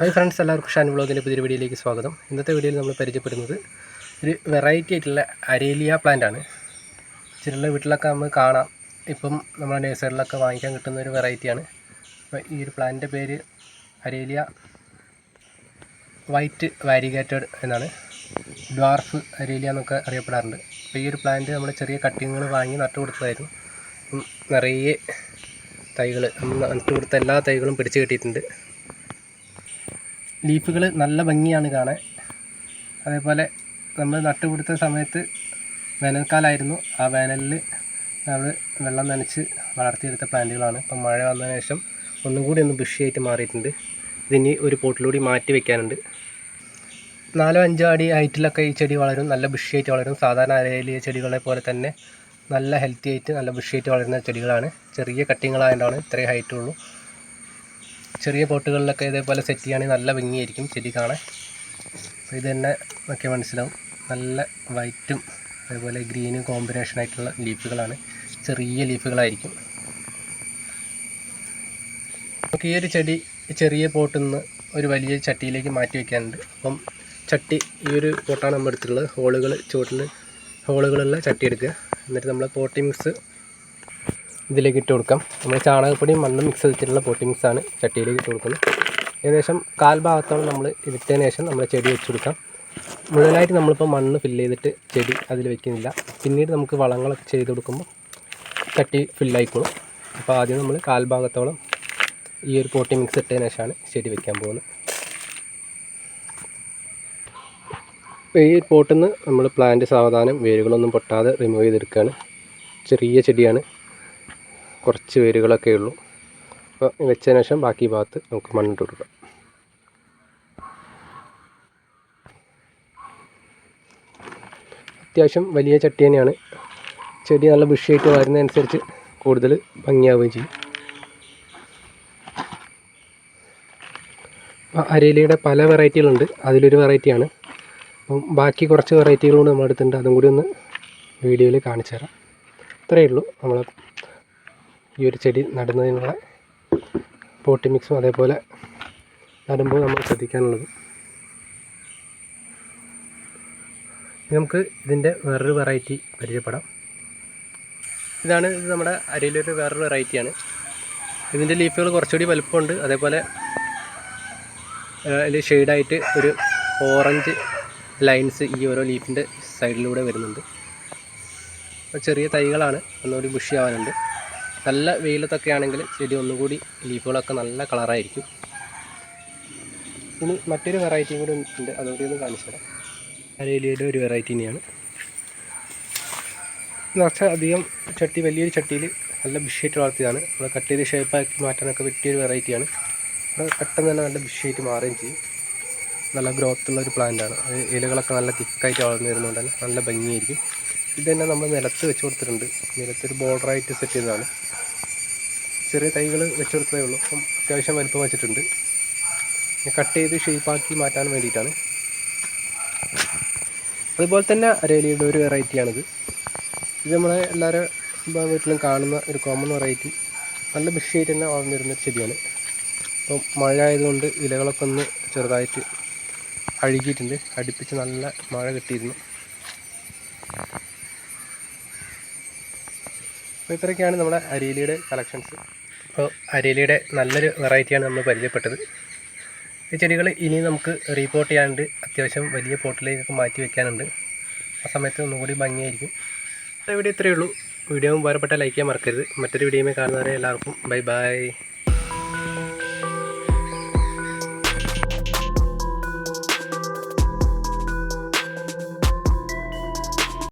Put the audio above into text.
Hi friends എല്ലാവർക്കും ഷാൻ വ്ളോഗിന്റെ പുതിയ വീഡിയോയിലേക്ക് സ്വാഗതം. ഇന്നത്തെ വീഡിയോയിൽ നമ്മൾ പരിചയപ്പെടുന്നത് ഒരു വെറൈറ്റി ആയിട്ടുള്ള അരേലിയ പ്ലാന്റ് ആണ്. ചില വീട്ടിലൊക്കെ നമ്മൾ കാണാം. ഇപ്പം നമ്മുടെ നേഴ്സറിലൊക്കെ വാങ്ങിക്കാൻ കിട്ടുന്ന ഒരു വെറൈറ്റിയാണ് അപ്പോൾ ഈ ഒരു പ്ലാന്റിന്റെ പേര് അരേലിയ വൈറ്റ് വാരിഗേറ്റഡ് എന്നാണ്. ഡ്വാർഫ് അരേലിയ എന്നൊക്കെ അറിയപ്പെടാറുണ്ട്. അപ്പോൾ ഈ ഒരു പ്ലാന്റ് നമ്മൾ ചെറിയ കട്ടിങ്ങുകൾ വാങ്ങി നട്ടു കൊടുത്തതായിരുന്നു. നിറയെ തൈകൾ നമ്മൾ നട്ടു കൊടുത്ത എല്ലാ തൈകളും പിടിച്ച് കിട്ടിയിട്ടുണ്ട്. ലീഫുകൾ നല്ല ഭംഗിയാണ് കാണാൻ. അതേപോലെ നമ്മൾ നട്ടുപിടുത്ത സമയത്ത് വേനൽക്കാലമായിരുന്നു ആ വേനലിൽ നമ്മൾ വെള്ളം നനച്ച് വളർത്തിയെടുത്ത പ്ലാന്റുകളാണ്. ഇപ്പം മഴ വന്നതിന് ശേഷം ഒന്നും കൂടി ഒന്ന് ബുഷിയായിട്ട് മാറിയിട്ടുണ്ട്. ഇതിനി ഒരു പോട്ടിലൂടെ മാറ്റി വെക്കാനുണ്ട്. നാലോ അഞ്ചോ അടി ഹൈറ്റിലൊക്കെ ഈ ചെടി വളരും. നല്ല ബുഷിയായിട്ട് വളരും. സാധാരണ അരയിലിയ ചെടികളെ പോലെ തന്നെ നല്ല ഹെൽത്തി ആയിട്ട് നല്ല ബുഷിയായിട്ട് വളരുന്ന ചെടികളാണ്. ചെറിയ കട്ടിങ്ങളായതുകൊണ്ടാണ് ഇത്രയും ഹൈറ്റ് ഉള്ളൂ ചെറിയ പോട്ടുകളിലൊക്കെ ഇതേപോലെ സെറ്റ് ചെയ്യുകയാണെങ്കിൽ നല്ല ഭംഗിയായിരിക്കും ചെടി കാണാൻ. അപ്പോൾ ഇത് തന്നെ ഒക്കെ മനസ്സിലാവും. നല്ല വൈറ്റും അതേപോലെ ഗ്രീനും കോമ്പിനേഷൻ ആയിട്ടുള്ള ലീഫുകളാണ് ചെറിയ ലീഫുകളായിരിക്കും നമുക്ക് ഈ ഒരു ചെടി ചെറിയ പോട്ടിൽ നിന്ന് ഒരു വലിയ ചട്ടിയിലേക്ക് മാറ്റി വയ്ക്കാനുണ്ട് അപ്പം ചട്ടി ഈ ഒരു പോട്ടാണ് നമ്മൾ എടുത്തിട്ടുള്ളത് ഹോളുകൾ ചുവട്ടിൽ ഹോളുകളുള്ള ചട്ടി എടുക്കുക. എന്നിട്ട് നമ്മൾ പോട്ടി മിക്സ് ഇതിലേക്ക് ഇട്ട് കൊടുക്കാം. നമ്മൾ ചാണകപ്പൊടിയും മണ്ണും മിക്സ് ചെയ്തിട്ടുള്ള പോട്ടി മിക്സാണ് ചട്ടിയിലേക്ക് ഇട്ട് കൊടുക്കുന്നത്. ഏകദേശം കാൽ ഭാഗത്തോളം നമ്മൾ ഇതിട്ടതിന് ശേഷം നമ്മൾ ചെടി വെച്ച് കൊടുക്കാം. മുഴുവനായിട്ട് നമ്മളിപ്പോൾ മണ്ണ് ഫില്ല് ചെയ്തിട്ട് ചെടി അതിൽ വെക്കുന്നില്ല. പിന്നീട് നമുക്ക് വളങ്ങളൊക്കെ ചെയ്ത് കൊടുക്കുമ്പോൾ ചട്ടി ഫില്ലായിക്കോളും അപ്പോൾ ആദ്യം നമ്മൾ കാൽ ഭാഗത്തോളം ഈ ഒരു പോട്ടി മിക്സ് ഇട്ടതിന് ശേഷമാണ് ചെടി വെക്കാൻ പോകുന്നത്. ഇപ്പോൾ ഈ പോട്ടിൽ നിന്ന് നമ്മൾ പ്ലാന്റ് സാവധാനം വേരുകളൊന്നും പൊട്ടാതെ റിമൂവ് ചെയ്തെടുക്കുകയാണ്. ചെറിയ ചെടിയാണ്. കുറച്ച് വേരുകളൊക്കെ ഉള്ളൂ. അപ്പോൾ വെച്ചതിന് ശേഷം ബാക്കി ഭാഗത്ത് നമുക്ക് മണ്ണിട്ട് കൊടുക്കാം. അത്യാവശ്യം വലിയ ചട്ടി തന്നെയാണ്. ചെടി നല്ല ബുഷിയായിട്ട് വരുന്നതനുസരിച്ച് കൂടുതൽ ഭംഗിയാവുകയും ചെയ്യും. അരയിലയുടെ പല വെറൈറ്റികളുണ്ട്. അതിലൊരു വെറൈറ്റിയാണ്. അപ്പം ബാക്കി കുറച്ച് വെറൈറ്റികളുണ്ട് നമ്മുടെ അടുത്തുണ്ട്. അതും കൂടി ഒന്ന് വീഡിയോയിൽ കാണിച്ചു തരാം. ഇത്രയേ ഉള്ളൂ. നമ്മൾ ഈ ഒരു ചെടി നടുന്നതിനുള്ള പോട്ടി മിക്സും അതേപോലെ നടുമ്പോൾ നമ്മൾ ശ്രദ്ധിക്കാനുള്ളത്. നമുക്ക് ഇതിന്റെ വേറൊരു വെറൈറ്റി പരിചയപ്പെടാം. ഇതാണ് ഇത് നമ്മുടെ അരിയിലൊരു വേറൊരു വെറൈറ്റിയാണ്. ഇതിന്റെ ലീഫുകൾ കുറച്ചുകൂടി വലുപ്പമുണ്ട്. അതേപോലെ അതിൽ ഷെയ്ഡായിട്ട് ഒരു ഓറഞ്ച് ലൈൻസ് ഈ ഓരോ ലീഫിന്റെ സൈഡിലൂടെ വരുന്നുണ്ട്. ചെറിയ തൈകളാണ്. ഒന്നുകൂടി ബുഷി ആവാനുണ്ട് നല്ല വെയിലത്തൊക്കെ ആണെങ്കിൽ ചെടി ഒന്നുകൂടി ലീഫുകളൊക്കെ നല്ല കളറായിരിക്കും. ഇനി മറ്റൊരു വെറൈറ്റിയും കൂടി ഉണ്ട്. അതുകൂടി ഒന്ന് കാണിച്ചു തരാം. അരയിലയുടെ ഒരു വെറൈറ്റി തന്നെയാണ്. നിറച്ച അധികം ചട്ടി വലിയൊരു ചട്ടിയിൽ നല്ല ബിഷായിട്ട് വളർത്തിയതാണ്. നമ്മൾ കട്ട് ചെയ്ത് ഷേപ്പാക്കി മാറ്റാനൊക്കെ പറ്റിയൊരു വെറൈറ്റിയാണ് അത് പെട്ടെന്ന് തന്നെ നല്ല ബിഷായിട്ട് മാറുകയും ചെയ്യും. നല്ല ഗ്രോത്തുള്ള ഒരു പ്ലാന്റ് ആണ്. അത് ഇലകളൊക്കെ നല്ല തിക്കായിട്ട് വളർന്നു വരുന്നതുകൊണ്ട് തന്നെ നല്ല ഭംഗിയായിരിക്കും. ഇത് തന്നെ നമ്മൾ നിലത്ത് വെച്ച് കൊടുത്തിട്ടുണ്ട്. നിലത്തൊരു ബോർഡറായിട്ട് സെറ്റ് ചെയ്തതാണ്. ചെറിയ തൈകൾ വെച്ച് കൊടുത്തതേ ഉള്ളൂ. അപ്പം അത്യാവശ്യം വലുപ്പം വെച്ചിട്ടുണ്ട്. കട്ട് ചെയ്ത് ഷേപ്പാക്കി മാറ്റാൻ വേണ്ടിയിട്ടാണ്. അതുപോലെ തന്നെ അരേലിയുടെ ഒരു വെറൈറ്റിയാണിത് ഇത് നമ്മളെ എല്ലാവരും വീട്ടിലും കാണുന്ന ഒരു കോമൺ വെറൈറ്റി നല്ല ബുഷിയായിട്ട് തന്നെ വളർന്നിരുന്ന ചെടിയാണ്. അപ്പം മഴ ആയതുകൊണ്ട് ഇലകളൊക്കെ ഒന്ന് ചെറുതായിട്ട് അഴുകിയിട്ടുണ്ട്. അടുപ്പിച്ച് നല്ല മഴ കിട്ടിയിരുന്നു. അപ്പോൾ ഇത്രയൊക്കെയാണ് നമ്മുടെ അരേലിയുടെ കളക്ഷൻസ്. അപ്പോൾ അരേലിയുടെ നല്ലൊരു വെറൈറ്റിയാണ് നമ്മൾ പരിചയപ്പെട്ടത്. ഈ ചെടികൾ ഇനി നമുക്ക് റീപോർട്ട് ചെയ്യാനുണ്ട്. അത്യാവശ്യം വലിയ പോട്ടിലേക്കൊക്കെ മാറ്റി വെക്കാനുണ്ട്. ആ സമയത്ത് ഒന്നുകൂടി ഭംഗിയായിരിക്കും. ഇവിടെ ഇത്രയേ ഉള്ളൂ. വീഡിയോ ഉപകാരപ്പെട്ട ലൈക്ക് ചെയ്യാൻ മറക്കരുത്. മറ്റൊരു വീഡിയോയുമായി കാണുന്നവരെ എല്ലാവർക്കും ബൈ ബൈ